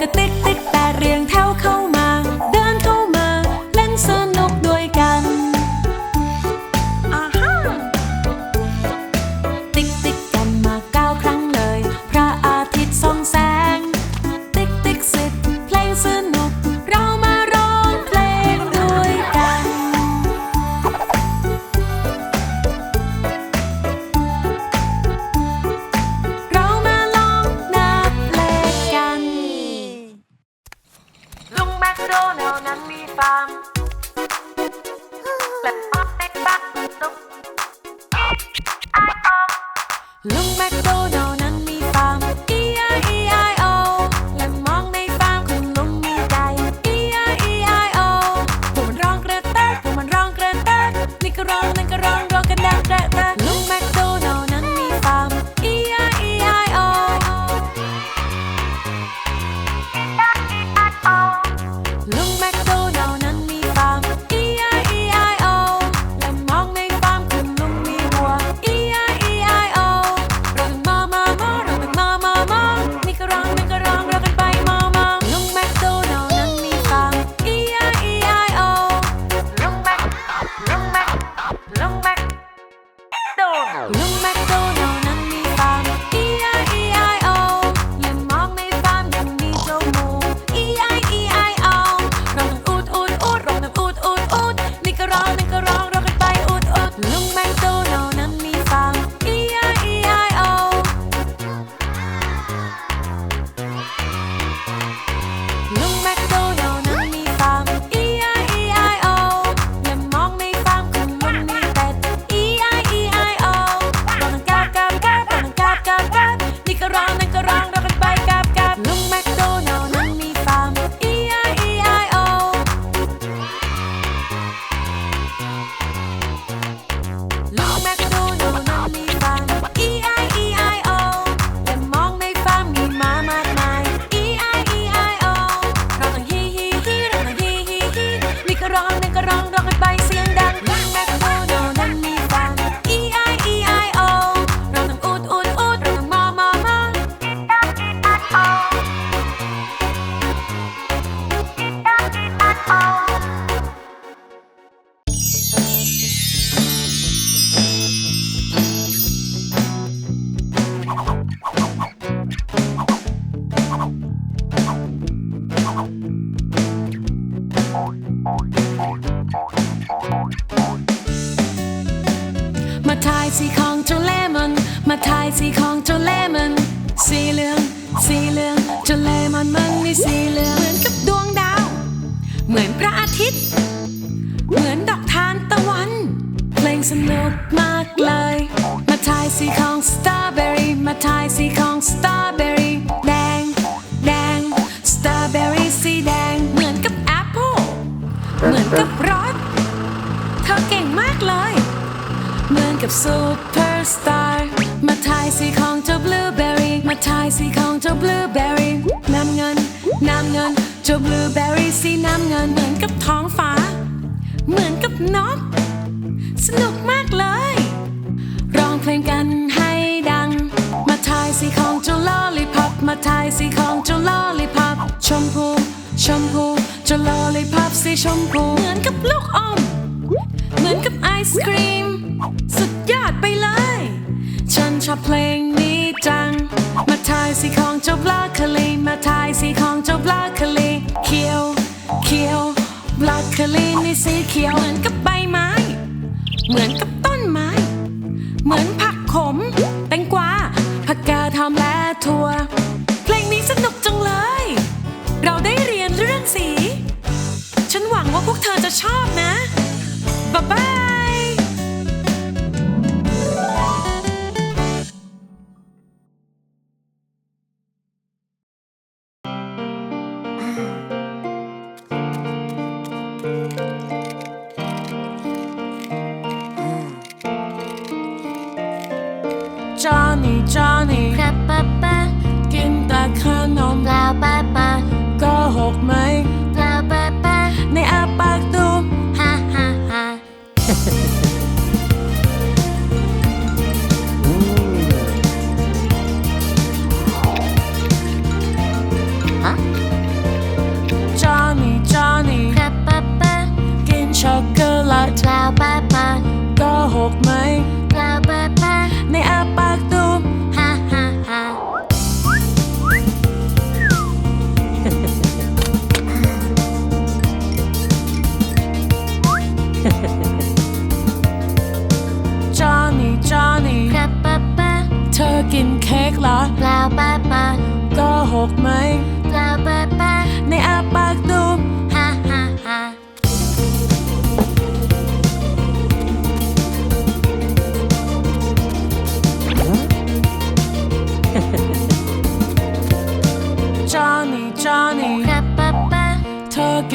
ก็ติ๊กติ๊กแต่เรื่อง Um, สีของเจ้าบลูเบอรรี่น้ำเงิน น้ำเงิน เจ้าบลูเบอรรี่สีน้ำเงินเหมือนกับท้องฟ้า เหมือนกับนก สนุกมากเลย ร้องเพลงกันให้ดัง มาทายสีของเจ้าลอลิพับมาทายสีของเจ้าลอลิพับชมพูชมพูเจ้าลอลิพับสีชมพูเหมือนกับลูกอม เหมือนกับไอศครีม สุดยอดไปเลย ฉันชอบเพลงนี้จังายสิของเจ้าบลาคลีมาทายสิของเจ้าบลาคลีเขียวเขียวบลาคลีนี่สีเขียวเหมือนกับใบไม้ 你 Johnny，爸爸爸，吃点奶浓。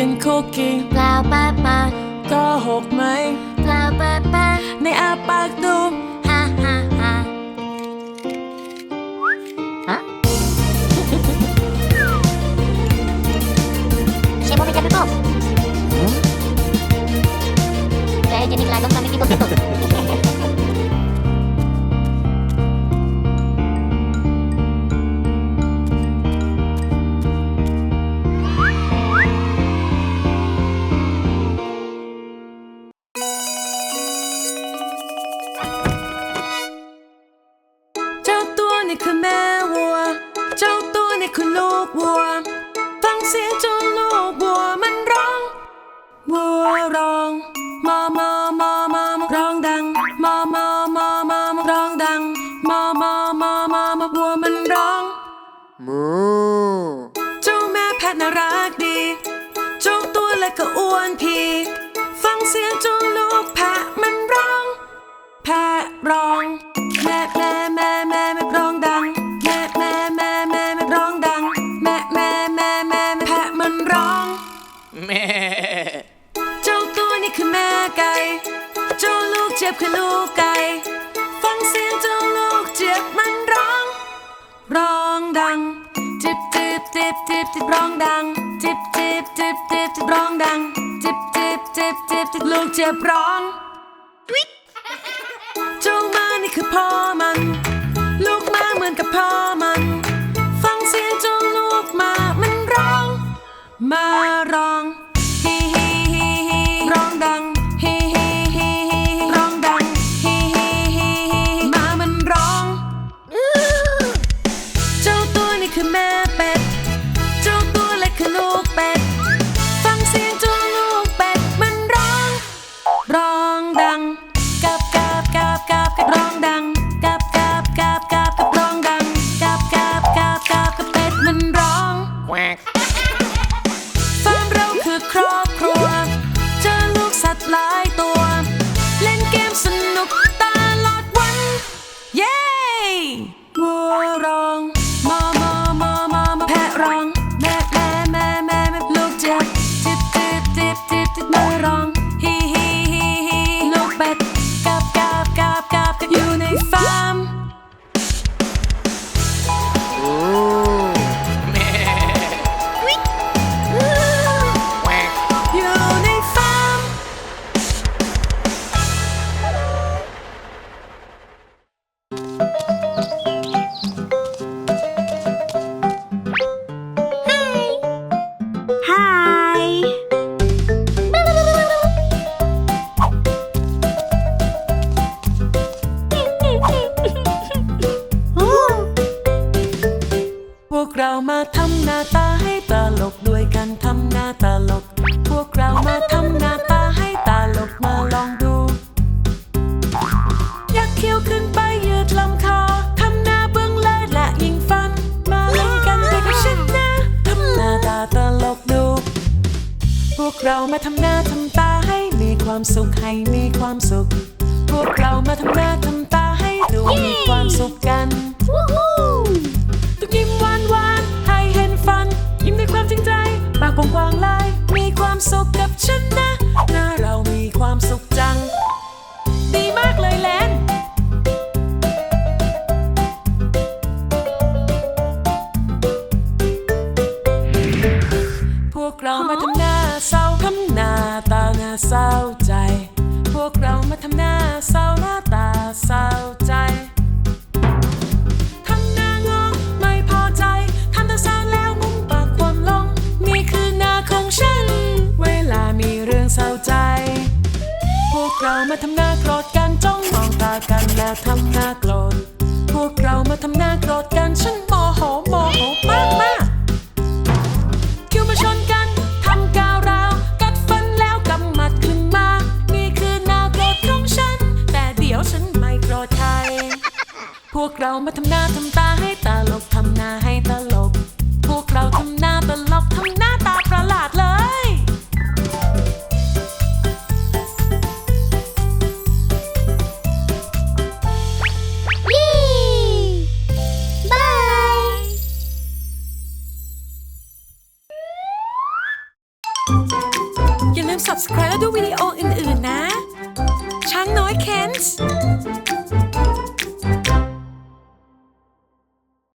ินคุกกี้เปล่าป้าป้าก็หกไหม นี่คือแม่วัว เจ้าตัวนี่คือลูกวัว ฟังเสียงเจ้าลูกวัวมันร้อง วัวร้อง มอมอมอมอร้องดัง มอมอมอมอร้องดัง มอมอมอมอวัวมันร้องมูเจ้าแม่แพทย์นารักดี เจ้าตัวเล็ก็อ้วน คือลูกไก่ ฟังเสียงเจ้าลูกเจี๊ยบมันร้อง ร้องดัง จิบจิบจิบจิบจิบร้องดัง จิบจิบจิบจิบจิบร้องดัง จิบจิบจิบจิบจิบลูกเจี๊ยบร้องเจ้ามานี่คือพ่อมัน ลูกมาเหมือนกับพ่อมัน ฟังเสียงเจ้าลูกมามันร้อง มาร้อง เรามาทำหน้าทำตาให้มีความสุขให้มีความสุข พวกเรามาทำหน้าทำตาให้ดูมีความสุขกันต้องยิ้มหวานหวานๆให้เห็นฟัน ยิ้มด้วยความจริงใจปากกว้างๆลายมีความสุข มาทำหน้าโกรธกันจ้องมองตากันแล้วทำหน้าโกรธพวกเรามาทำหน้าโกรธกันฉันโมโหโมโหมากมากคิวมาชนกันทำก้าวร้าวกัดฟันแล้วกำหมัดขึ้นมา นี่คือหน้าโกรธของฉัน แต่เดี๋ยวฉันไม่โกรธใคร พวกเรามาทำหน้าทำตาให้ตาลกทำหน้าให้